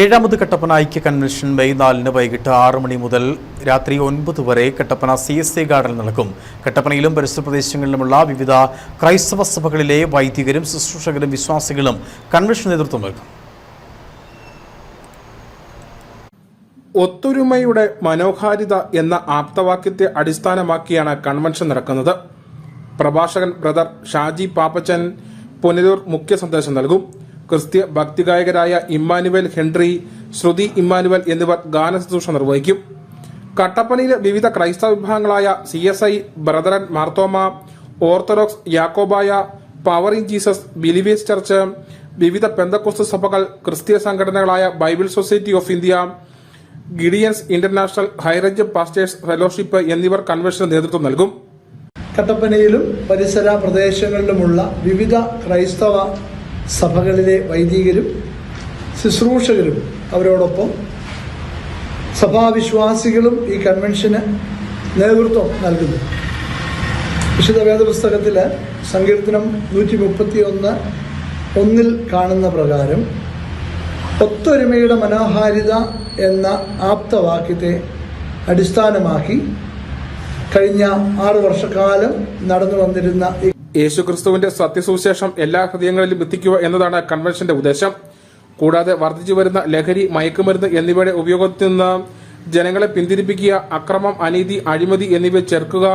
ഏഴാമത് കട്ടപ്പന ഐക്യ convention May നാലിന് വൈകിട്ട് ആറ് മണി മുതൽ രാത്രി ഒൻപത് വരെ കട്ടപ്പന സി എസ് എ ഗാർഡനിൽ നടക്കും. കട്ടപ്പനയിലും പരിസര പ്രദേശങ്ങളിലുമുള്ള വിവിധ ക്രൈസ്തവ സഭകളിലെ വൈദികരും ശുശ്രൂഷകരും വിശ്വാസികളും കൺവെൻഷൻ നേതൃത്വം നൽകും. ഒത്തൊരുമയുടെ മനോഹാരിത എന്ന ആപ്തവാക്യത്തെ അടിസ്ഥാനമാക്കിയാണ് കൺവെൻഷൻ നടക്കുന്നത്. പ്രഭാഷകൻ ബ്രദർ ഷാജി പാപ്പച്ചൻ പുനലൂർ മുഖ്യ സന്ദേശം നൽകും. ക്രിസ്ത്യ ഭക്തിഗായകരായ ഇമ്മാനുവൽ ഹെൻറി ശ്രുതി ഇമ്മാനുവൽ എന്നിവർ ഗാനശുശ്രൂഷ നിർവഹിക്കും. കട്ടപ്പനയിലെ വിവിധ ക്രൈസ്തവ വിഭാഗങ്ങളായ C S I brethren Marthoma orthodox Yakobaya power in Jesus believers church വിവിധ പെന്തക്കോസ്ത് സഭകൾ ക്രിസ്തീയ സംഘടനകളായ Bible society of India Gideons international high range pastors fellowship എന്നിവർ കൺവെൻഷന് നേതൃത്വം നൽകും. കട്ടപ്പനയിലും പരിസര പ്രദേശങ്ങളിലുമുള്ള വിവിധ ക്രൈസ്തവ സഭകളിലെ വൈദികരും ശുശ്രൂഷകരും അവരോടൊപ്പം സഭാവിശ്വാസികളും ഈ കൺവെൻഷന് നേതൃത്വം നൽകുന്നു. വിശുദ്ധ വേദപുസ്തകത്തിൽ സങ്കീർത്തനം നൂറ്റി മുപ്പത്തി ഒന്ന് ഒന്നിൽ കാണുന്ന പ്രകാരം ഒത്തൊരുമയുടെ മനോഹാരിത എന്ന ആപ്തവാക്യത്തെ അടിസ്ഥാനമാക്കി കഴിഞ്ഞ ആറു വർഷക്കാലം നടന്നു വന്നിരുന്ന ഈ യേശുക്രിസ്തുവിന്റെ സത്യസുവിശേഷം എല്ലാ ഹൃദയങ്ങളിലും എത്തിക്കുക എന്നതാണ് കൺവെൻഷന്റെ ഉദ്ദേശം. കൂടാതെ വർദ്ധിച്ചു വരുന്ന ലഹരി മയക്കുമരുന്ന് എന്നിവയുടെ ഉപയോഗത്തിൽ നിന്ന് ജനങ്ങളെ പിന്തിരിപ്പിക്കുക അക്രമം അനീതി അഴിമതി എന്നിവ ചെറുക്കുക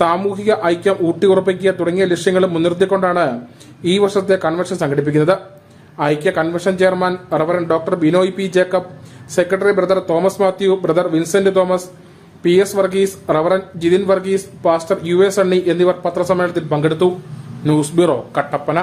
സാമൂഹിക ഐക്യം ഊട്ടിയുറപ്പിക്കുക തുടങ്ങിയ ലക്ഷ്യങ്ങൾ മുൻനിർത്തിക്കൊണ്ടാണ് ഈ വർഷത്തെ കൺവെൻഷൻ സംഘടിപ്പിക്കുന്നത്. ഐക്യ convention chairman reverend doctor Binoy P Jacob secretary brother Thomas Mathew brother Vincent Thomas P S Varghese reverend Jithin Varghese pastor U S Sunny എന്നിവർ പത്രസമ്മേളനത്തിൽ പങ്കെടുത്തു. News bureau Kattappana.